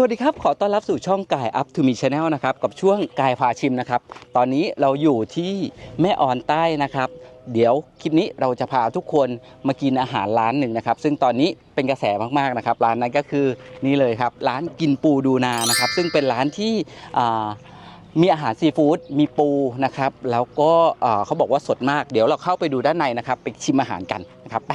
วัสดีครับ ขอต้อนรับสู่ช่องกาย Up to Me Channel นะครับ กับช่วงกายพาชิมนะครับ ตอนนี้เราอยู่ที่แม่ออนใต้นะครับ เดี๋ยวคลิปนี้เราจะพาทุกคนมากินอาหารร้านหนึ่งนะครับ ซึ่งตอนนี้เป็นกระแสมากๆนะครับ ร้านนั้นก็คือนี่เลยครับ ร้านกินปูดูนานะครับ ซึ่งเป็นร้านที่มีอาหารซีฟู้ดมีปูนะครับ แล้วก็เขาบอกว่าสดมาก เดี๋ยวเราเข้าไปดูด้านในนะครับ ไปชิมอาหารกันนะครับไป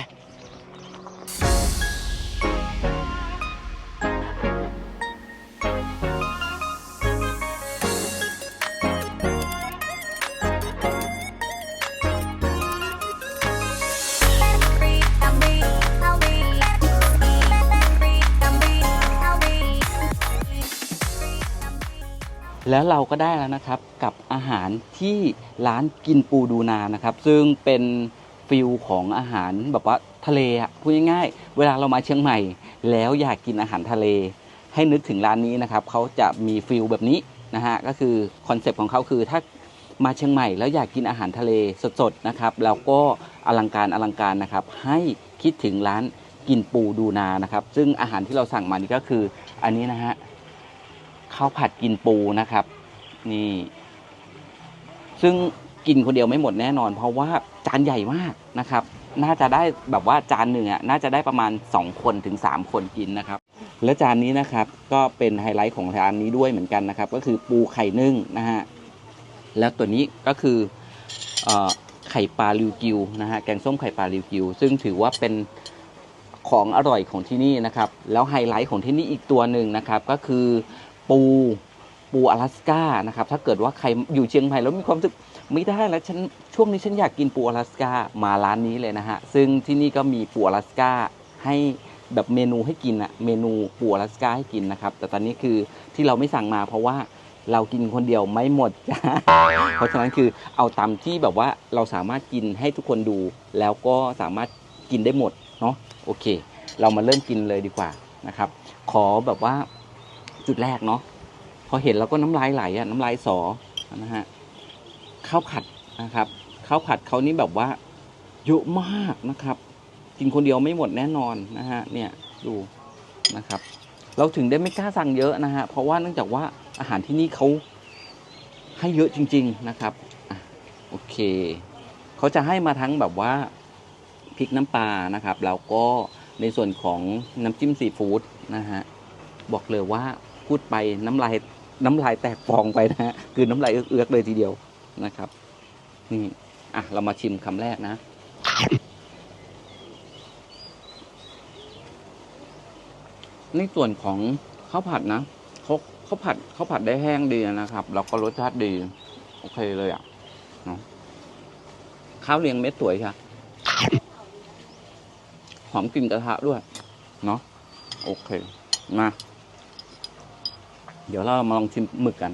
แล้วเราก็ได้แล้วนะครับกับอาหารที่ร้านกินปูดูนานะครับ ซึ่งเป็นฟิลของอาหารแบบว่าทะเลอะพูดง่ายๆเวลาเรามาเชียงใหม่ แล้วอยากกินอาหารทะเล ให้นึกถึงร้านนี้นะครับเขาจะมีฟิลแบบนี้นะฮะก็คือคอนเซปต์ของเขาคือถ้ามาเชียงใหม่แล้วอยากกินอาหารทะเลสดๆนะครับแล้วก็อลังการอลังการนะครับ ให้คิดถึงร้านกินปูดูนานะครับ ซึ่งอาหารที่เราสั่งมานี่ก็คืออันนี้นะฮะ ข้าวผัดกินปูนะครับ นี่ ซึ่งกินคนเดียวไม่หมดแน่นอน เพราะว่าจานใหญ่มากนะครับ น่าจะได้แบบว่าจานหนึ่งอะน่าจะได้ประมาณ 2 คนถึง 3 คนกินนะครับ และจานนี้นะครับก็เป็นไฮไลท์ของร้านนี้ด้วยเหมือนกันนะครับ ก็คือปูไข่นึ่งนะฮะแล้วตัวนี้ก็คืออไข่ปลาลิวกิวนะฮะแกงส้มไข่ปลาลิวกิว ซึ่งถือว่าเป็นของอร่อยของที่นี่นะครับ แล้วไฮไลท์ของที่นี่อีกตัวหนึ่งนะครับ ก็คือ ปูปูอลาสก้านะครับถ้าเกิดว่าใครอยู่เชียงใหม่แล้วมีความรู้สึกไม่ได้แล้วฉันช่วงนี้ฉันอยากกินปูอลาสก้ามาร้านนี้เลยนะฮะซึ่งที่นี่ก็มีปูอลาสก้าให้แบบเมนูให้กินอะเมนูปูอลาสก้าให้กินนะครับแต่ตอนนี้คือที่เราไม่สั่งมาเพราะว่าเรากินคนเดียวไม่หมดเพราะฉะนั้นคือเอาตามที่แบบว่าเราสามารถกินให้ทุกคนดู แล้วก็สามารถกินได้หมดเนาะโอเค เรามาเริ่มกินเลยดีกว่านะครับ ขอแบบว่า จุดแรกเนาะพอเห็นเราก็น้ำลายไหลอะน้ำลายสอนะฮะข้าวผัดนะครับข้าวผัดเขานี่แบบว่าเยอะมากนะครับ กินคนเดียวไม่หมดแน่นอนนะฮะเนี่ยดูนะครับ เราถึงได้ไม่กล้าสั่งเยอะนะฮะเพราะว่าเนื่องจากว่าอาหารที่นี่เขาให้เยอะจริง ๆนะครับอโอเคเขาจะให้มาทั้งแบบว่าพริกน้ำปลานะครับแล้วก็ในส่วนของน้ำจิ้มซีฟู้ดนะฮะบอกเลยว่า พูดไปน้ำลายน้ำลายแตกฟองไปนะฮะคือน้ำลายเอื้อกๆเลยทีเดียวนะครับ นี่อะเรามาชิมคำแรกนะ ในส่วนของข้าวผัดนะเขาเขาผัดเขาผัดได้แห้งดีนะครับ แล้วก็รสชาติดี โอเคเลยอะเนาะข้าวเรียงเม็ดสวยค่ะหอมกลิ่นกระทะด้วย เนาะโอเค มา เดี๋ยวเรามาลองชิมหมึกกัน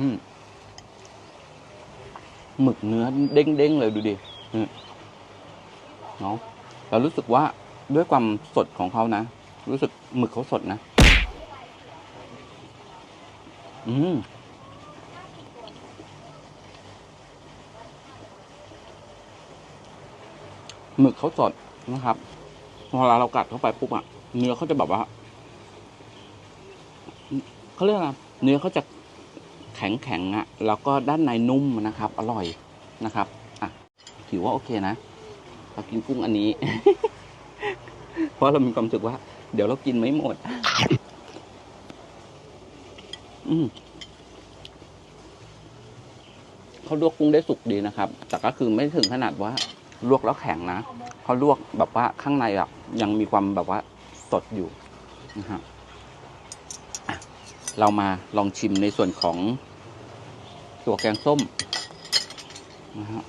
อืมหมึกเนื้อเด้งๆเลยดูดิเนาะเรารู้สึกว่าด้วยความสดของเขานะ รู้สึกหมึกเขาสดนะ อืมหมึกเขาสดนะครับเวลาเรากัดเข้าไปปุ๊บอะเนื้อเขาจะแบบว่า เขาเรียกอะไรเนื้อเขาจะแข็งแข็งๆอะแล้วก็ด้านในนุ่มนะครับ อร่อยนะครับอะถือว่าโอเคนะเรากินกุ้งอันนี้ เพราะเรามีความรู้สึกว่า เดี๋ยวเรากินไม่หมด อืมเขาลวกกุ้งได้สุกดีนะครับ แต่ก็คือไม่ถึงขนาดว่าลวกแล้วแข็งนะเขาลวกแบบว่าข้างในอะยังมีความแบบว่าสดอยู่นะฮะ เรามาลองชิมในส่วนของตัวแกงส้มนะฮะ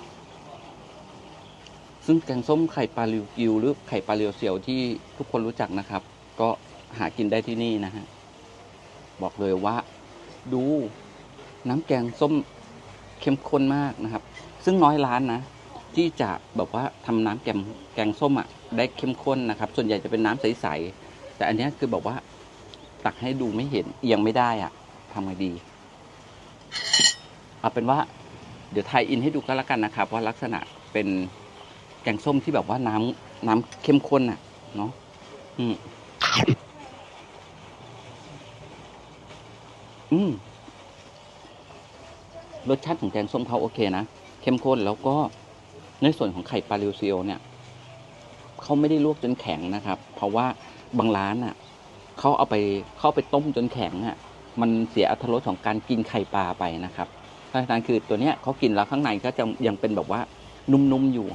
ซึ่งแกงส้มไข่ปลาลิวกิวหรือไข่ปลาเรียวเซียวที่ทุกคนรู้จักนะครับ ก็หากินได้ที่นี่นะฮะบอกเลยว่าดูน้ำแกงส้มเข้มข้นมากนะครับ ซึ่งน้อยร้านนะ ที่จะแบบว่าทำน้ำแกงแกงส้มอะได้เข้มข้นนะครับ ส่วนใหญ่จะเป็นน้ำใสๆแต่อันนี้คือแบบว่า ตักให้ดูไม่เห็นเอียงไม่ได้อะทำไงดี เอาเป็นว่า เดี๋ยวไทยอินให้ดูก็แล้วกันนะครับว่าลักษณะเป็นแกงส้มที่แบบว่าน้ำน้ำเข้มข้นอะ เนาะอืมอืมรสชาติของแกงส้มเขาโอเคนะ เข้มข้นแล้วก็ในส่วนของไข่ปลาเรียวเซียวเนี่ยเขาไม่ได้ลวกจนแข็งนะครับ เพราะว่าบางร้านอะ เขาเอาไปเข้าไปต้มจนแข็งอะมันเสียอรรถรสของการกินไข่ปลาไปนะครับเพราะฉะนั้นคือตัวเนี้ยเขากินแล้วข้างในก็จะยังเป็นแบบว่านุ่มๆอยู่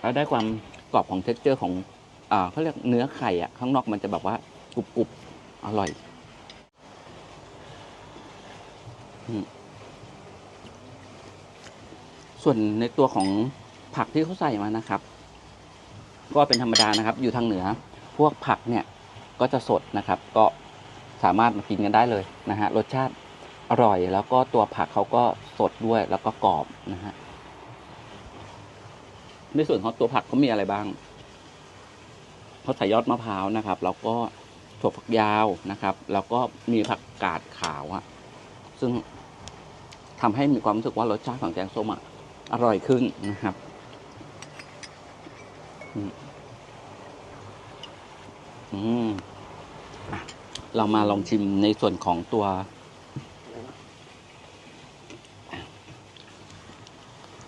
แล้วได้ความกรอบของเท็กเจอร์ของอ่าเขาเรียกเนื้อไข่อะข้างนอกมันจะแบบว่ากรุบๆอร่อยส่วนในตัวของผักที่เขาใส่มานะครับ ก็เป็นธรรมดานะครับ อยู่ทางเหนือ พวกผักเนี่ยก็จะสดนะครับ ก็สามารถมากินกันได้เลยนะฮะรสชาติอร่อยแล้วก็ตัวผักเขาก็สดด้วยแล้วก็กรอบนะฮะในส่วนของตัวผักเขามีอะไรบ้างเขาใส่ยอดมะพร้าวนะครับ แล้วก็ถั่วฝักยาวนะครับ แล้วก็มีผักกาดขาวอะซึ่งทำให้มีความรู้สึกว่ารสชาติของแกงส้มอะอร่อยขึ้นนะครับ อืม อืมอะเรามาลองชิมในส่วนของตัว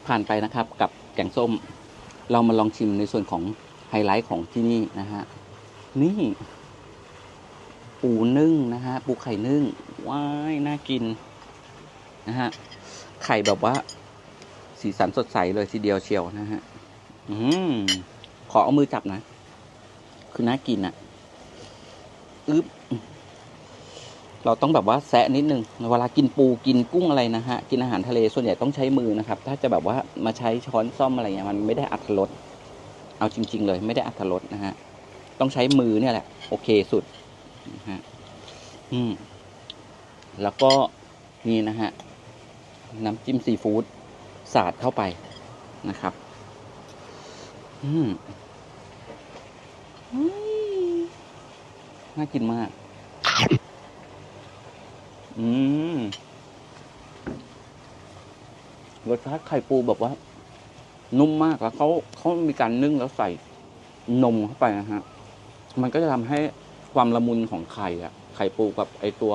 ผ่านไปนะครับ กับแกงส้ม เรามาลองชิมในส่วนของไฮไลท์ของที่นี่นะฮะ นี่ ปูนึ่งนะฮะ ปูไข่นึ่ง ว้าย น่ากิน นะฮะ ไข่แบบว่า สีสันสดใสเลยทีเดียวเชียวนะฮะ อืมขอเอามือจับนะ คือน่ากินอะ อึ๊บเราต้องแบบว่าแซะนิดนึงเวลากินปูกินกุ้งอะไรนะฮะ กินอาหารทะเลส่วนใหญ่ต้องใช้มือนะครับ ถ้าจะแบบว่ามาใช้ช้อนซ่อมอะไรเงี้ยมันไม่ได้อัตรสเอาจริง ๆ เลยไม่ได้อัตรสนะฮะ ต้องใช้มือเนี่ยแหละ โอเคสุดนะฮะอืมแล้วก็นี่นะฮะ น้ำจิ้มซีฟู้ดสาดเข้าไปนะครับ อืมอืม น่ากินมาก อืม รสชาติไข่ปูแบบว่า นุ่มมากแล้วเขาเขามีการนึ่งแล้วใส่นมเข้าไปนะฮะ มันก็จะทำให้ความละมุนของไข่อะไข่ปูกับไอตัว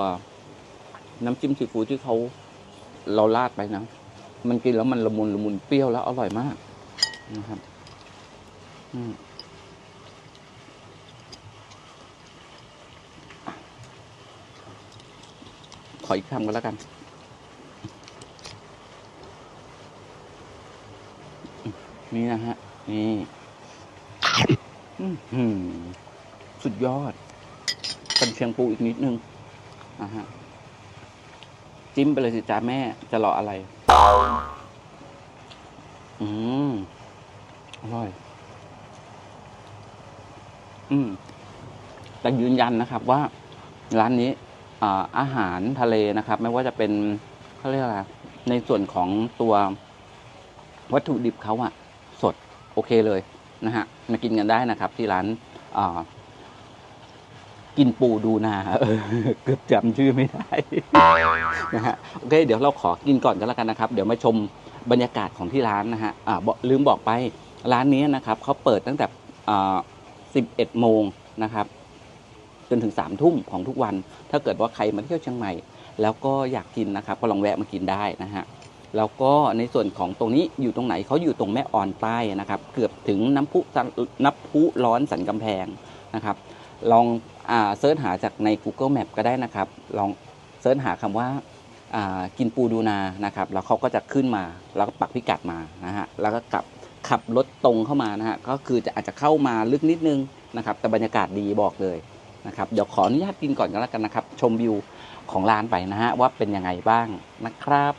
น้ำจิ้มซีฟู้ดที่เขาเราราดไปนะ มันกินแล้วมันละมุนละมุนเปรี้ยวแล้วอร่อยมากนะครับ อืม ออีกคำก็แล้วกัน นี่นะฮะ นี่สุดยอดเป็นเชียงปูอีกนิดนึงนะฮะ จิ้มไปเลยสิจ้าแม่ จะรออะไร อืม อร่อย อืม แต่ยืนยันนะครับว่า ร้านนี้ อาหารทะเลนะครับ ไม่ว่าจะเป็นเขาเรียกอะไรในส่วนของตัววัตถุดิบเขาอะสดโอเคเลยนะฮะมากินกันได้นะครับ ที่ร้านกินปูดูนาเกือบจำชื่อไม่ได้นะฮะโอเค เดี๋ยวเราขอกินก่อนกันแล้วกันนะครับ เดี๋ยวมาชมบรรยากาศของที่ร้านนะฮะอ่าลืมบอกไปร้านนี้นะครับเขาเปิดตั้งแต่อ่า11โมงนะครับ จนถึงสามทุ่มของทุกวัน ถ้าเกิดว่าใครมาเที่ยวเชียงใหม่ แล้วก็อยากกินนะครับก็ลองแวะมากินได้นะฮะแล้วก็ในส่วนของตรงนี้อยู่ตรงไหนเขาอยู่ตรงแม่ออนใต้นะครับ เกือบถึงน้ำพุน้ำพุร้อนสันกำแพงนะครับ ลองอเสิร์ชหาจากใน Google Map ก็ได้นะครับ ลองเสิร์ชหาคำว่าอ่ากินปูดูนานะครับ แล้วเขาก็จะขึ้นมา แล้วก็ปักพิกัดมานะฮะ แล้วก็กลับขับรถตรงเข้ามานะฮะ ก็คือจะอาจจะเข้ามาลึกนิดนึงนะครับ แต่บรรยากาศดีบอกเลย นะครับเดี๋ยวขออนุญาตกินก่อนก็แล้วกันนะครับ ชมวิวของร้านไปนะฮะว่าเป็นยังไงบ้างนะครับ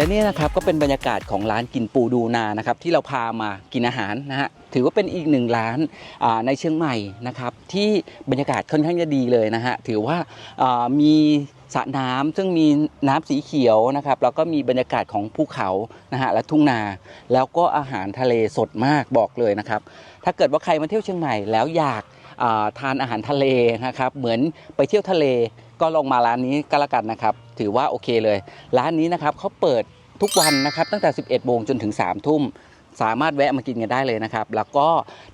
และนี่นะครับก็เป็นบรรยากาศของร้านกินปูดูนานะครับที่เราพามากินอาหารนะฮะถือว่าเป็นอีกหนึ่งร้านในเชียงใหม่นะครับที่บรรยากาศค่อนข้างจะดีเลยนะฮะถือว่ามีสระน้ำซึ่งมีน้ำสีเขียวนะครับแล้วก็มีบรรยากาศของภูเขานะฮะและทุ่งนา แล้วก็อาหารทะเลสดมากบอกเลยนะครับถ้าเกิดว่าใครมาเที่ยวเชียงใหม่แล้วอยากทานอาหารทะเลนะครับเหมือนไปเที่ยวทะเล ก็ลองมาร้านนี้ก็แล้วกันนะครับ ถือว่าโอเคเลย ร้านนี้นะครับเขาเปิดทุกวันนะครับ ตั้งแต่ 11โมงจนถึง3ทุ่มสามารถแวะมากินกันได้เลยนะครับ แล้วก็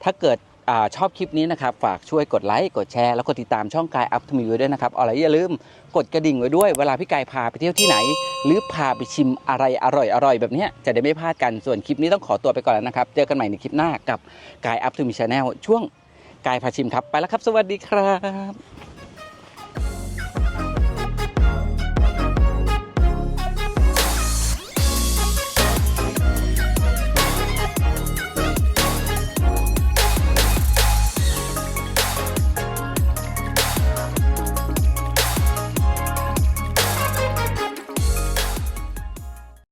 ถ้าเกิดอชอบคลิปนี้นะครับ ฝากช่วยกดไลค์กดแชร์ แล้วกดติดตามช่องกายอัพทมีไว้ด้วยนะครับอะไรอย่าลืมกดกระดิ่งไว้ด้วย เวลาพี่กายพาไปเที่ยวที่ไหน หรือพาไปชิมอะไรอร่อยๆแบบนี้จะได้ไม่พลาดกันส่วนคลิปนี้ต้องขอตัวไปก่อนแล้วนะครับ เจอกันใหม่ในคลิปหน้ากับกายอัพทมีชาแนลช่วงกายพาชิมครับไปแล้วครับ สวัสดีครับ